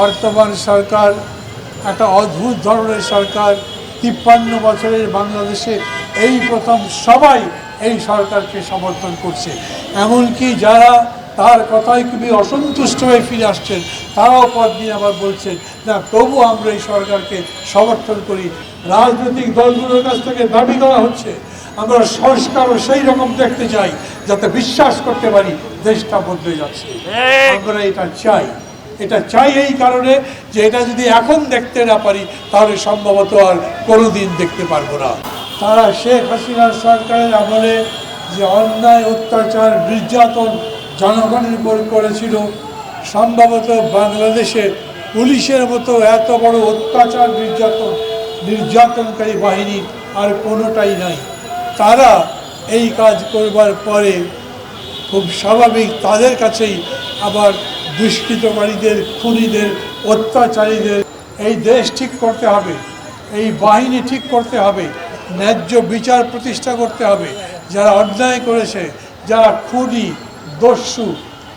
বর্তমান সরকার একটা অদ্ভুত ধরনের সরকার তিপ্পান্ন বছরের বাংলাদেশে এই প্রথম সবাই এই সরকারকে সমর্থন করছে। এমনকি যারা তার কথায় খুবই অসন্তুষ্ট হয়ে ফিরে আসছেন তারাও পদ নিয়ে আবার বলছেন না তবু আমরা এই সরকারকে সমর্থন করি। রাজনৈতিক দলগুলোর কাছ থেকে দাবি করা হচ্ছে আমরা সংস্কারও সেই রকম দেখতে চাই যাতে বিশ্বাস করতে পারি দেশটা বদলে যাচ্ছে। আমরা এটা চাই। এটা চাই এই কারণে যে এটা যদি এখন দেখতে না পারি, তাহলে সম্ভবত আর কোনোদিন দেখতে পারব না। তারা শেখ হাসিনার সরকারের আমলে যে অন্যায়, অত্যাচার, নির্যাতন জনগণের উপর করেছিল, সম্ভবত বাংলাদেশে পুলিশের মতো এত বড় অত্যাচার, নির্যাতন, নির্যাতনকারী বাহিনী আর কোনোটাই নাই। তারা এই কাজ করবার পরে খুব স্বাভাবিক তাদের কাছেই আবার দুষ্কৃতকারীদের খুনিদের, অত্যাচারীদের, এই দেশ ঠিক করতে হবে, এই বাহিনী ঠিক করতে হবে, ন্যায্য বিচার প্রতিষ্ঠা করতে হবে, যারা অন্যায় করেছে, যারা খুনি, দস্যু,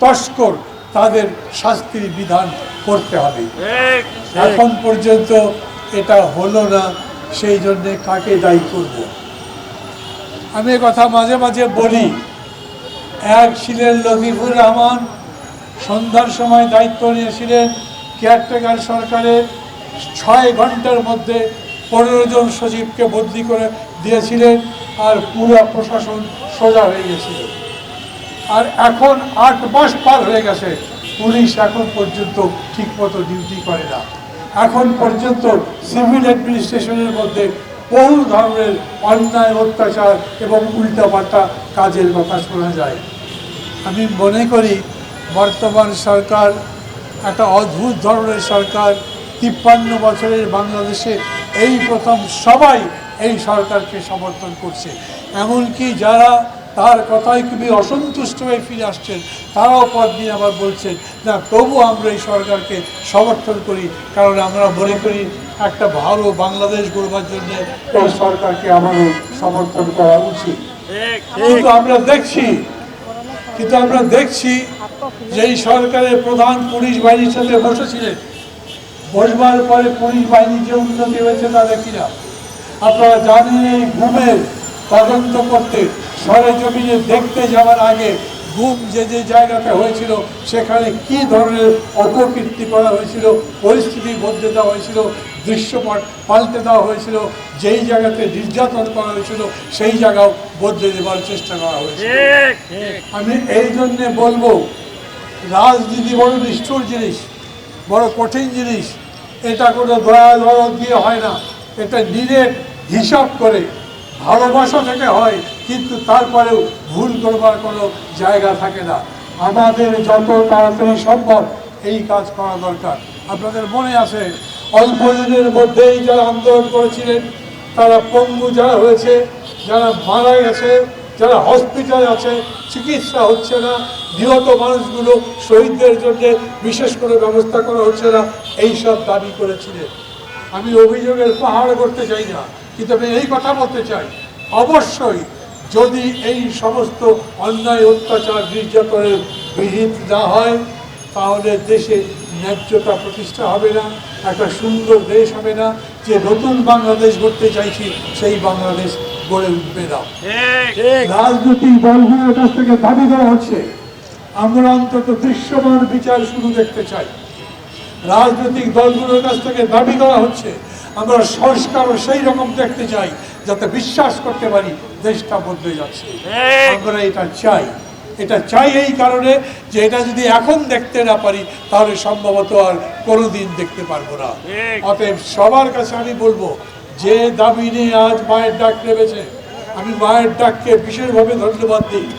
তস্কর, তাদের শাস্তির বিধান করতে হবে। এখন পর্যন্ত এটা হলো না, সেই জন্যে কাকে দায়ী করব? আমি কথা মাঝে মাঝে বলি, এক ছিলেন লতিফুর রহমান সন্ধ্যার সময় দায়িত্ব নিয়েছিলেন কেয়ারটেকার সরকারের। ছয় ঘণ্টার মধ্যে পনেরো জন সচিবকে বদলি করে দিয়েছিলেন আর পুরো প্রশাসন সোজা হয়ে গেছিল। আর এখন আট মাস পার হয়ে গেছে, পুলিশ এখন পর্যন্ত ঠিকমতো ডিউটি করে না। এখন পর্যন্ত সিভিল অ্যাডমিনিস্ট্রেশনের মধ্যে বহু ধরনের অন্যায়, অত্যাচার এবং উল্টাপাল্টা কাজের কথা শোনা যায়। আমি মনে করি বর্তমান সরকার একটা অদ্ভুত ধরনের সরকার তিপ্পান্ন বছরের বাংলাদেশে এই প্রথম সবাই এই সরকারকে সমর্থন করছে। এমনকি যারা তার কথায় খুবই অসন্তুষ্ট হয়ে ফিরে আসছেন তারাও পদ নিয়ে আবার বলছেন না তবু আমরা এই সরকারকে সমর্থন করি কারণ আমরা মনে করি একটা ভালো বাংলাদেশ গড়বার জন্য এই সরকারকে আমারও সমর্থন করা উচিত। কিন্তু আমরা দেখছি কিন্তু আমরা দেখছি যে এই সরকারের প্রধান পুলিশ বাহিনীর সাথে বসেছিলেন। বসবার পরে পুলিশ বাহিনীর যে উন্নতি হয়েছে তা দেখি না। আপনারা জানেন এই ঘুমের তদন্ত করতে সরে জমিনে দেখতে যাওয়ার আগে ঘুম যে যে জায়গাতে হয়েছিল, সেখানে কি ধরনের অপকীর্তি করা হয়েছিল পরিস্থিতি বদলে দেওয়া হয়েছিল, দৃশ্যপট পাল্টে দেওয়া হয়েছিল, যেই জায়গাতে নির্যাতন করা হয়েছিল, সেই জায়গাও বদলে দেওয়ার চেষ্টা করা হয়েছিল। আমি এই জন্যে বলব, রাজনীতি বড় নিষ্ঠুর জিনিস, বড় কঠিন জিনিস। এটা কোনো দয়া দিয়ে হয় না। এটা নিরেট হিসাব করে ভালোবাসা থেকে হয়, কিন্তু তারপরেও ভুল করবার কোনো জায়গা থাকে না। আমাদের যত তাড়াতাড়ি সম্ভব এই কাজ করা দরকার। আপনাদের মনে আছে, অল্প দিনের মধ্যেই যারা আন্দোলন করেছিলেন, তারা পঙ্গু যারা হয়েছে, যারা মারা গেছে, যারা হসপিটালে আছে, চিকিৎসা হচ্ছে না, নিহত মানুষগুলো শহীদদের জন্য বিশেষ করে ব্যবস্থা করা হচ্ছে না এই সব দাবি করেছিলেন। আমি অভিযোগের পাহাড় করতে চাই না। কিন্তু আমি এই কথা বলতে চাই অবশ্যই যদি এই সমস্ত অন্যায় অত্যাচার নির্যাতনের বিহিত না হয় তাহলে দেশে ন্যায্যতা প্রতিষ্ঠা হবে না একটা সুন্দর দেশ হবে না যে নতুন বাংলাদেশ গড়তে চাইছি সেই বাংলাদেশ গড়ে উঠবে না। রাজনৈতিক দলগুলোর কাছ থেকে দাবি করা হচ্ছে আমরা অন্তত দৃশ্যমান বিচার শুরু দেখতে চাই। রাজনৈতিক দলগুলোর কাছ থেকে দাবি করা হচ্ছে আমরা সংস্কারও সেই রকম দেখতে চাই যাতে বিশ্বাস করতে পারি দেশটা বদলে যাচ্ছে। আমরা এটা চাই। এটা চাই এই কারণে যে এটা যদি এখন দেখতে না পারি তাহলে সম্ভবত আর কোনোদিন দেখতে পারব না। অতএব সবার কাছে আমি বলব যে দাবি নিয়ে আজ মায়ের ডাক নেমেছে আমি মায়ের ডাককে বিশেষভাবে ধন্যবাদ দিই।